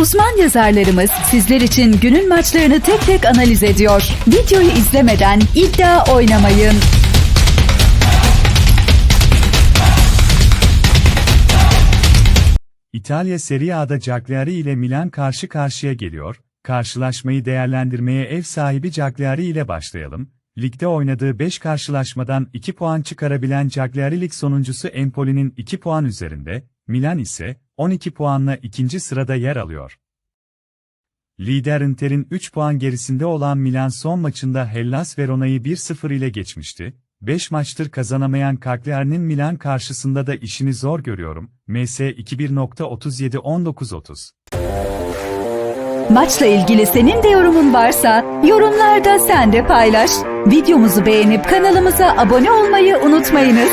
Uzman yazarlarımız sizler için günün maçlarını tek tek analiz ediyor. Videoyu izlemeden iddia oynamayın. İtalya Serie A'da Cagliari ile Milan karşı karşıya geliyor. Karşılaşmayı değerlendirmeye ev sahibi Cagliari ile başlayalım. Ligde oynadığı 5 karşılaşmadan 2 puan çıkarabilen Cagliari lig sonuncusu Empoli'nin 2 puan üzerinde, Milan ise 12 puanla ikinci sırada yer alıyor. Lider Inter'in 3 puan gerisinde olan Milan son maçında Hellas Verona'yı 1-0 ile geçmişti. 5 maçtır kazanamayan Cagliari'nin Milan karşısında da işini zor görüyorum. MS 21.37-19.30 Maçla ilgili senin de yorumun varsa yorumlarda sen de paylaş. Videomuzu beğenip kanalımıza abone olmayı unutmayınız.